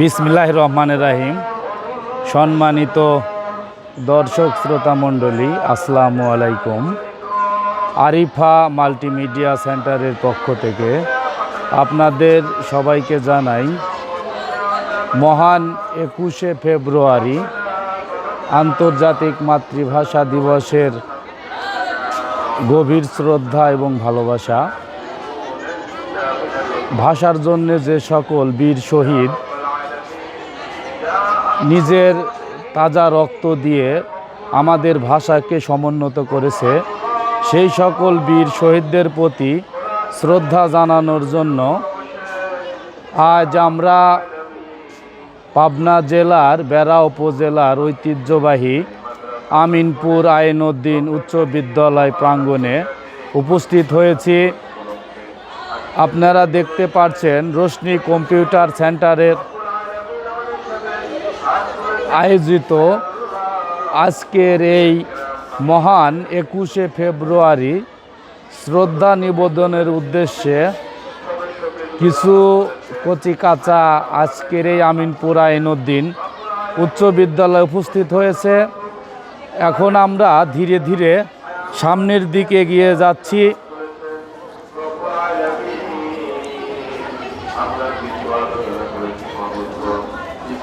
বিসমিল্লাহ রহমান রাহিম। সম্মানিত দর্শক শ্রোতা মণ্ডলী, আসসালামু আলাইকুম। আরিফা মাল্টিমিডিয়া সেন্টারের পক্ষ থেকে আপনাদের সবাইকে জানাই, মহান একুশে ফেব্রুয়ারি আন্তর্জাতিক মাতৃভাষা দিবসের গভীর শ্রদ্ধা এবং ভালোবাসা। ভাষার জন্য যে সকল বীর শহীদ নিজের তাজা রক্ত দিয়ে আমাদের ভাষাকে সমুন্নত করেছে, সেই সকল বীর শহীদদের প্রতি শ্রদ্ধা জানানোর জন্য আজ আমরা পাবনা জেলার, বেড়া উপজেলার ঐতিহ্যবাহী আমিনপুর আইনউদ্দিন উচ্চ বিদ্যালয় প্রাঙ্গণে উপস্থিত হয়েছি। আপনারা দেখতে পাচ্ছেন রোশনি কম্পিউটার সেন্টারের আয়োজিত আজকের এই মহান একুশে ফেব্রুয়ারি শ্রদ্ধা নিবেদনের উদ্দেশ্যে কিছু কচি কাঁচা আজকের এই আমিনপুর আইনউদ্দিন উচ্চ বিদ্যালয়ে উপস্থিত হয়েছে। এখন আমরা ধীরে ধীরে সামনের দিকে এগিয়ে যাচ্ছি।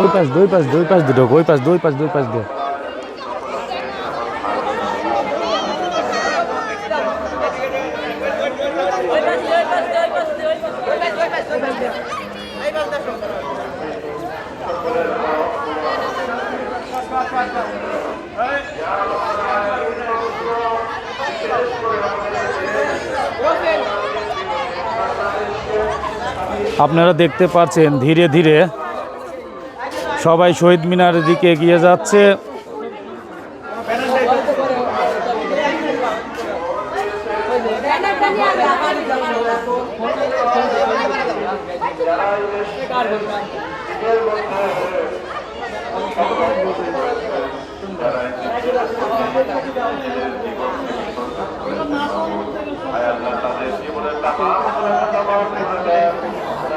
ওই পাশ দুই পাশ দুই পাশ দুটো ওই পাশ দুই পাশ দুই পাশ দিয়ে। আপনারা দেখতে পাচ্ছেন ধীরে ধীরে সবাই শহীদ মিনারের দিকে এগিয়ে যাচ্ছে।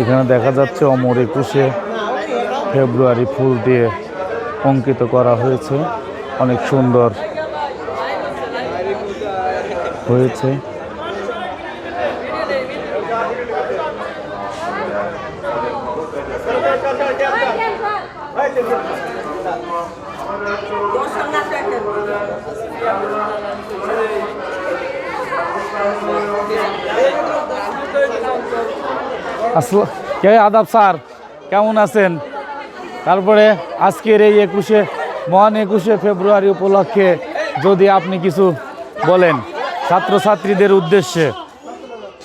এখানে দেখা যাচ্ছে অমর একুশে ফেব্রুয়ারি ফুল দিয়ে অঙ্কিত করা হয়েছে। অনেক সুন্দর হয়েছে। আসল কে আদাব স্যার? কেমন আছেন? তারপরে আজকের এই একুশে, মহান একুশে ফেব্রুয়ারি উপলক্ষে যদি আপনি কিছু বলেন, ছাত্রছাত্রীদের উদ্দেশ্যে।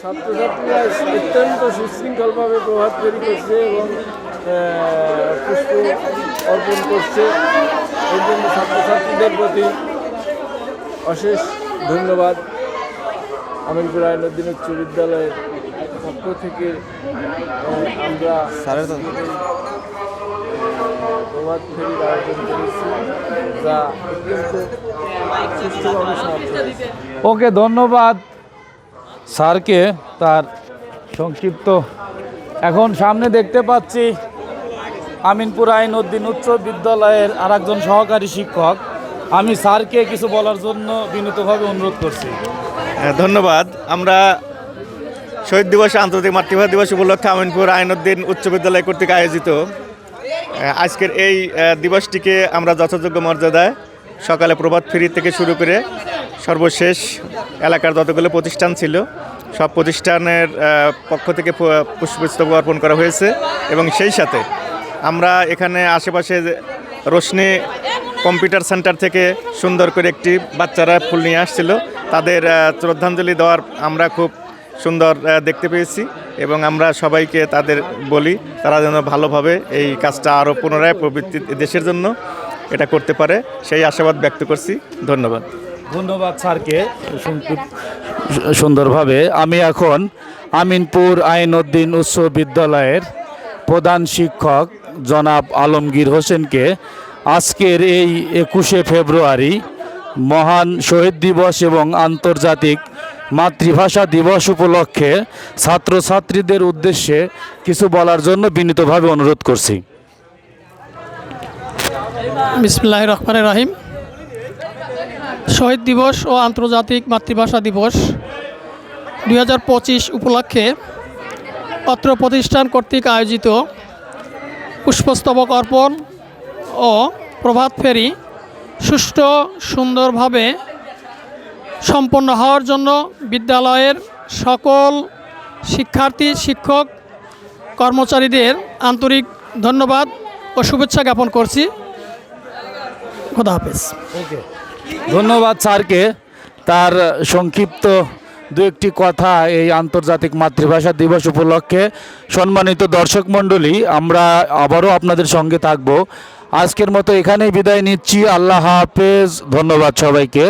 ছাত্রছাত্রীরা অত্যন্ত সুশৃঙ্খলভাবে প্রভাত তৈরি করছে এবং পুষ্প অর্পণ করছে। এই জন্য ছাত্রছাত্রীদের প্রতি অশেষ ধন্যবাদ। আমিনপুর আইনুদ্দিন উচ্চ বিদ্যালয়ের থেকে আমরা স্যারের প্রভাত ফেরির আয়োজন করেছি যা ওকে ধন্যবাদ। স্যারকে তার সংক্ষিপ্ত। এখন সামনে দেখতে পাচ্ছি আমিনপুর আইন উদ্দিন উচ্চ বিদ্যালয়ের আর একজন সহকারী শিক্ষক। আমি স্যারকে কিছু বলার জন্য বিনীতভাবে অনুরোধ করছি। হ্যাঁ, ধন্যবাদ। আমরা শহীদ দিবস, আন্তর্জাতিক মাতৃভাষা দিবস উপলক্ষে আমিনপুর আইনউদ্দিন উচ্চ বিদ্যালয় কর্তৃক আয়োজিত। আজকের এই দিবসটিকে আমরা যথাযোগ্য মর্যাদায় সকালে প্রভাত ফেরি থেকে শুরু করে সর্বশেষ এলাকার যতগুলো প্রতিষ্ঠান ছিল, সব প্রতিষ্ঠানের পক্ষ থেকে পু- পুষ্পস্তবক অর্পণ করা হয়েছে এবং সেই সাথে আমরা এখানে আশেপাশে রোশনি কম্পিউটার সেন্টার থেকে সুন্দর করে একটি বাচ্চারা ফুল নিয়ে আসছিল। তাদের শ্রদ্ধাঞ্জলি দেওয়ার আমরা খুব সুন্দর দেখতে পেয়েছি এবং আমরা সবাইকে তাদের বলি তারা যেন ভালোভাবে এই কাজটা আরও পুনরায় প্রবৃত্তি দেশের জন্য এটা করতে পারে। সেই আশাবাদ ব্যক্ত করছি। ধন্যবাদ। ধন্যবাদ স্যারকে। সুন্দরভাবে আমি এখন আমিনপুর আইনউদ্দিন উচ্চ বিদ্যালয়ের প্রধান শিক্ষক জনাব আলমগীর হোসেনকে আজকের এই একুশে ফেব্রুয়ারি মহান শহীদ দিবস এবং আন্তর্জাতিক মাতৃভাষা দিবস উপলক্ষে ছাত্রছাত্রীদের উদ্দেশ্যে কিছু বলার জন্য বিনীতভাবে অনুরোধ করছি। বিসমুল্লাহ রহমান রাহিম। শহীদ দিবস ও আন্তর্জাতিক মাতৃভাষা দিবস দু হাজার পঁচিশ উপলক্ষে অত্র প্রতিষ্ঠান কর্তৃক আয়োজিত পুষ্পস্তবক অর্পণ ও প্রভাত ফেরি সুষ্ঠু সুন্দরভাবে সম্পন্ন হওয়ার জন্য বিদ্যালয়ের সকল শিক্ষার্থী, শিক্ষক, কর্মচারীদের আন্তরিক ধন্যবাদ ও শুভেচ্ছা জ্ঞাপন করছি। খোদা হাফেজ। ধন্যবাদ স্যারকে। তার সংক্ষিপ্ত দু একটি কথা এই আন্তর্জাতিক মাতৃভাষা দিবস উপলক্ষে। সম্মানিত দর্শক মণ্ডলী, আমরা আবারও আপনাদের সঙ্গে থাকব। আজকের মতো এখানেই বিদায় নিচ্ছি। আল্লাহ হাফেজ। ধন্যবাদ সবাইকে।